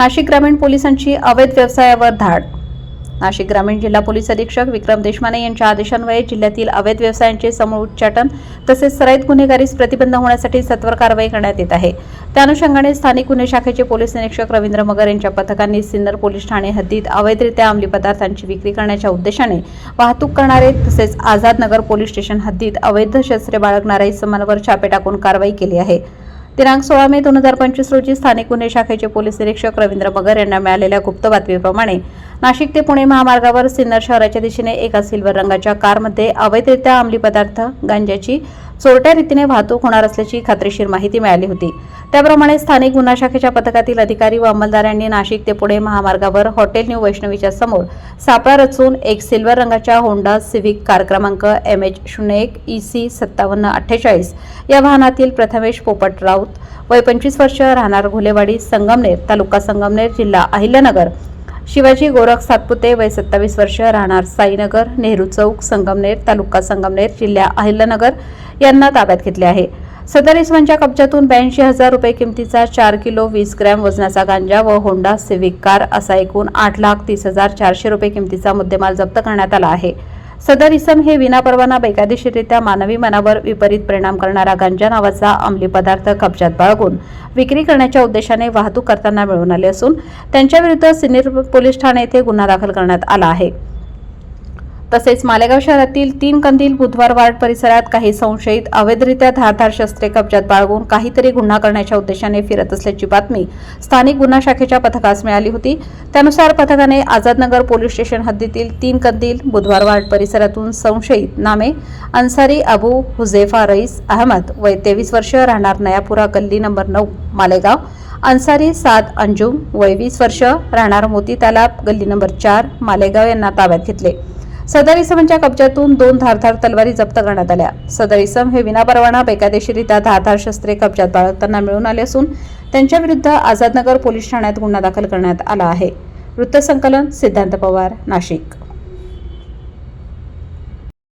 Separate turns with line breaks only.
नाशिक ग्रामीण पोलिसांची अवैध व्यवसायावर धाड. नाशिक ग्रामीण जिल्हा पोलीस अधीक्षक विक्रम देशमाने यांच्या आदेशान्वये जिल्ह्यातील अवैध व्यवसायांचे समूळ उच्चाटन तसेच सराईत गुन्हेगारीस प्रतिबंध होण्यासाठी सत्वर कारवाई करण्यात येत आहे. त्या अनुषंगाने स्थानिक गुन्हे शाखेचे पोलीस निरीक्षक रवींद्र मगर यांच्या पथकांनी सिन्नर पोलीस ठाणे हद्दीत अवैधरित्या अंमली पदार्थांची विक्री करण्याच्या उद्देशाने वाहतूक करणारे तसेच आझादनगर पोलीस स्टेशन हद्दीत अवैध शस्त्रे बाळगणाऱ्या इसमांवर छापे टाकून कारवाई केली आहे. दिनांक सोळा मे दोन हजार पंचवीस रोजी स्थानिक गुन्हे शाखेचे पोलीस निरीक्षक रवींद्र मगर यांना मिळालेल्या गुप्त बातमीप्रमाणे नाशिक ते पुणे महामार्गावर सिन्नर शहराच्या दिशेने एका सिल्वर रंगाच्या कारमध्ये अवैधरित्या अंमली पदार्थ गांजाची चोरट्या रीतीने वाहतूक होणार असल्याची खात्रीशीर माहिती मिळाली होती. त्याप्रमाणे स्थानिक गुन्हा शाखेच्या पथकातील अधिकारी व अंमलदारांनी नाशिक ते पुणे महामार्गावर हॉटेल न्यू वैष्णवीच्या समोर सापळा रचून एक सिल्वर रंगाच्या होंडा सिव्हिक कार क्रमांक एम एच शून्य एक ई सी सत्तावन्न अठ्ठेचाळीस या वाहनातील प्रथमेश पोपट राऊत वय पंचवीस वर्ष राहणार घोलेवाडी संगमनेर तालुका संगमनेर जिल्हा अहिल्यानगर. शिवाजी गोरख सातपुते वय सत्तावीस वर्ष राहणार साईनगर नेहरू चौक संगमनेर तालुका संगमनेर जिल्हा अहिल्यानगर. यांना ताब्यात घेतले आहे. सदर इसमांच्या कब्जातून ब्याऐंशी हजार रुपये किमतीचा चार किलो वीस ग्रॅम वजनाचा गांजा व होंडा सिव्हिक कार असा एकूण आठ लाख तीस हजार चारशे रुपये किमतीचा मुद्देमाल जप्त करण्यात आला आहे. सदर इसम हे विनापरवाना बेकायदेशीररित्या मानवी मनावर विपरीत परिणाम करणारा गांजा नावाचा अंमली पदार्थ कब्जात बाळगून विक्री करण्याच्या उद्देशाने वाहतूक करताना मिळून आले असून त्यांच्याविरुद्ध सिन्नर पोलीस ठाणे येथे गुन्हा दाखल करण्यात आला आहे. तसेच मालेगाव शहरातील तीन कंदील बुधवार वार्ड परिसरात काही संशयित अवैधरित्या धारधार शस्त्रे कब्जात बाळगून काहीतरी गुन्हा करण्याच्या उद्देशाने फिरत असल्याची बातमी स्थानिक गुन्हा शाखेच्या पथकास मिळाली होती. त्यानुसार पथकाने आझादनगर पोलीस स्टेशन हद्दीतील तीन कंदील बुधवार वार्ड परिसरातून संशयित नामे अन्सारी अबू हुझेफा रईस अहमद वय तेवीस वर्ष राहणार नयापुरा गल्ली नंबर नऊ मालेगाव. अन्सारी साद अंजुम वय वीस वर्ष राहणार मोती तालाब गल्ली नंबर चार मालेगाव यांना ताब्यात घेतले. सदर इसमच्या कब्जातून दोन धारधार तलवारी जप्त करण्यात आल्या. सदर इसम हे विनापरवाना बेकायदेशीरित्या धारधार शस्त्रे कब्जात बाळगताना मिळून आले असून त्यांच्याविरुद्ध आझादनगर पोलीस ठाण्यात गुन्हा दाखल करण्यात आला आहे. वृत्तसंकलन सिद्धांत पवार नाशिक.